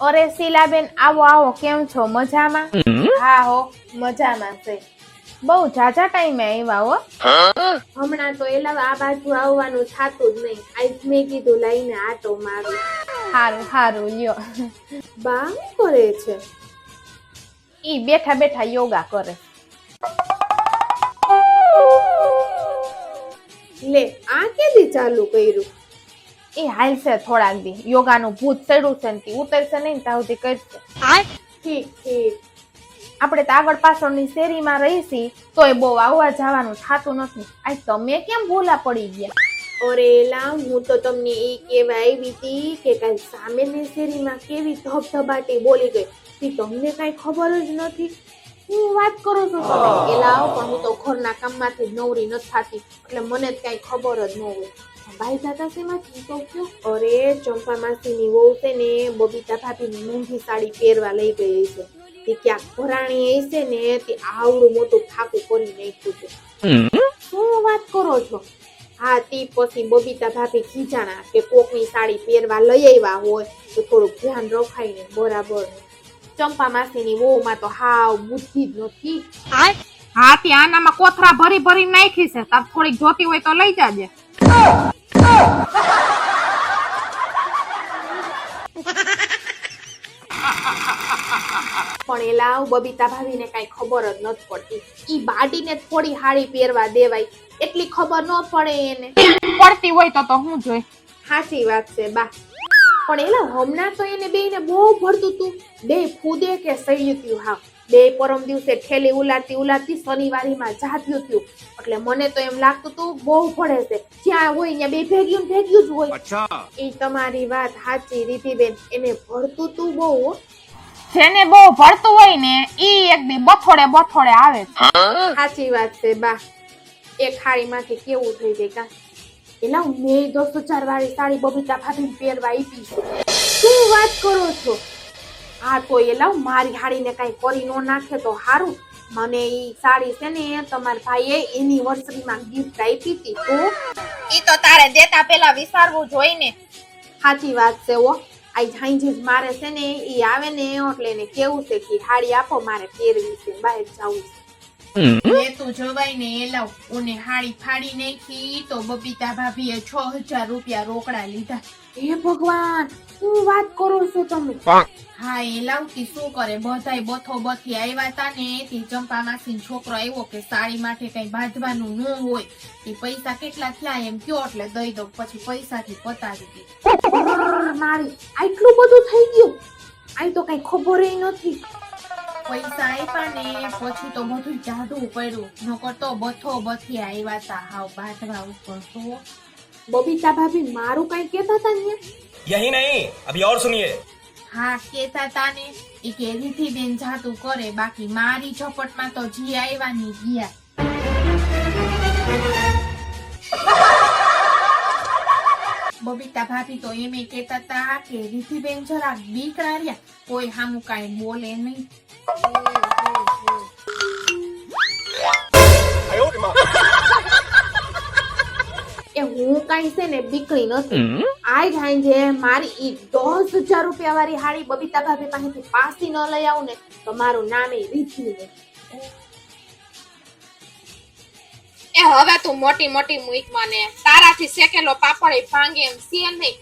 અરે શીલાબેન આવો આવો કેમ છો? મજામાં? હા હો મજામાં છે. બહુ જાજા ટાઈમે આવ્યા હો. હમણાં તો એલા આ બાજુ આવવાનું થાતું જ નહીં. આજ મેં કીધું લઈને આટો મારું. હારું હારું લ્યો. બા શું કરે છે? ઈ બેઠા બેઠા યોગા કરે. લે આ કેદી ચાલુ કર્યું? એ હાલશે થોડાક દી. યોગાનું ભૂત ચડ્યું છે ને ઉતરશે નહીં ત્યાં સુધી કરશે. ઠીક ઠીક. આપણે તો આગળ પાછળની શેરીમાં રહીશી તોય બહુ આવવા જવાનું થતું નથી. આ તમે કેમ ભૂલા પડી ગયા? અરે એલા હું તો તમને એ કેવા આવી હતી કે કાલ સામેની શેરીમાં કેવી ધબધબાટી બોલી ગઈ. તે તમને કાંઈ ખબર જ નથી. હું વાત કરું છું તમે એલા પણ હું તો ઘરના કામમાંથી જ નવરી નથી થતી. એટલે મને જ કાંઈ ખબર જ ન હોય. ભાઈ દાદા શેમાંથી તો કયો અરે ચંપા માસીની વહુ છે ને બબીતા ભાભીની મોંઘી સાડી પહેરવા લઈ ગઈ છે તે ક્યાંક ભરાણી હશે ને તે આવડું મોટું થાકું કરી નાખ્યું છે શું વાત કરો છો હા તે પછી બબીતા ભાભી ખીજાણા કે કોકની સાડી પહેરવા લઈ આવ્યા હોય તો થોડુંક ધ્યાન રખાય ને બરાબર ચંપા માસીની વહુમાં તો હાવ બુદ્ધિ જ નથી હા, તે આનામાં કોથરા ભરી ભરી નાખી છે. તાર થોડીક જોતી હોય તો લઈ જાજે. પણ એલા બબીતા ભાભીને કઈ ખબર જ નથી પડતી. ઈ બાડીને થોડી હાડી પહેરવા દેવાય. એટલી ખબર ન પડે એને. પડતી હોય તો તો હું જોઈ? સાચી વાત છે બા. પણ એલા હમણાં તો એને બેયને બહુ ભરતું તું. બે ફૂદે કે સહ્યું હાવ બે પરમ દિવસે ઠેલી ઉલાડતી ઉલાડતી શનિવારીમાં જાગ્યું થયું એટલે મને તો એમ લાગતું હતું બહુ પડે છે. જ્યાં હોય ત્યાં બે ભેગ્યું ભેગ્યું જ હોય. એ તમારી વાત સાચી રીતિબેન એને ભળતું તું બહુ જેને બહુ ભરતું હોય ને એ એક બે બથોડે બથોડે આવે છે. સાચી વાત છે બા. એ ખાડીમાંથી કેવું થઈ જાય કા? એલા મેં દોસ્તો ચાર વાળી સાડી બબીતા ફાટીને પહેરવા આપી શું વાત કરો છો? હા તો એલા મારી હાડીને કાંઈ કરી ન નાખે તો સારું મને એ સાડી છે ને તમારા ભાઈએ એનિવર્સરીમાં ગિફ્ટ આપી હતી. તો? એ તો તારે દેતા પેલા વિચારવું જોઈને. સાચી વાત છે ઓ આઈ જાઈ જ મારે છે ને એ આવે ને એટલે એને કેવું છે કે હાડી આપો મારે પહેરવી છે બહાર જવું છે. એ તું જવાય ને એ લાવ ઓને હાડી ફાડી નાખી તો બબીતા ભાભીએ છ હજાર રૂપિયા રોકડા લીધા. હે ભગવાન શું વાત કરો છો તમે. હા. એ લાવતી શું કરે? બધાય બથો બથી આવ્યા તા ને તે ચંપા માસી છોકરો આવ્યો કે સાડી માટે કઈ બાંધવાનું ન હોય તે પૈસા કેટલા થયા એમ કયો એટલે દઈ દઉં પછી પૈસાથી પતાવી દે. મારી આટલું બધું થઈ ગયું? આઈ તો કઈ ખબર નથી. પૈસા આપ્યા ને પછી તો બધું જાદુ કર્યું નકર તો બથો બથી આવ્યા તા હાવ બાટવા ઉપર તો. બબીતા ભાભી મારું કઈ કેતા તા ને યહી નહીં અભી ઓર સુનિયે. હા કેતા તા ને. એ કેરીથી બેન જાદુ કરે બાકી મારી ઝપટમાં તો જી આવ્યા ની ગયા. બબીતા ભાભી તો એમ કેતા તા કે રીધિબેન જરા બીકરા રહ્યા કોઈ હામું કાંઈ બોલે નહીં. એ હું કઈ છે ને બીકળી નથી. આઈ જાય જે મારી ઈ હજાર રૂપિયા વાળી હાડી બબીતા ભાભી પાસેથી પાસી ન લઈ આવું ને, તો મારું નામ એ એ હવે તું મોટી મોટી મૂક ને તારાથી શેકેલો પાપડ એ ભાંગે એમ છે નહીં.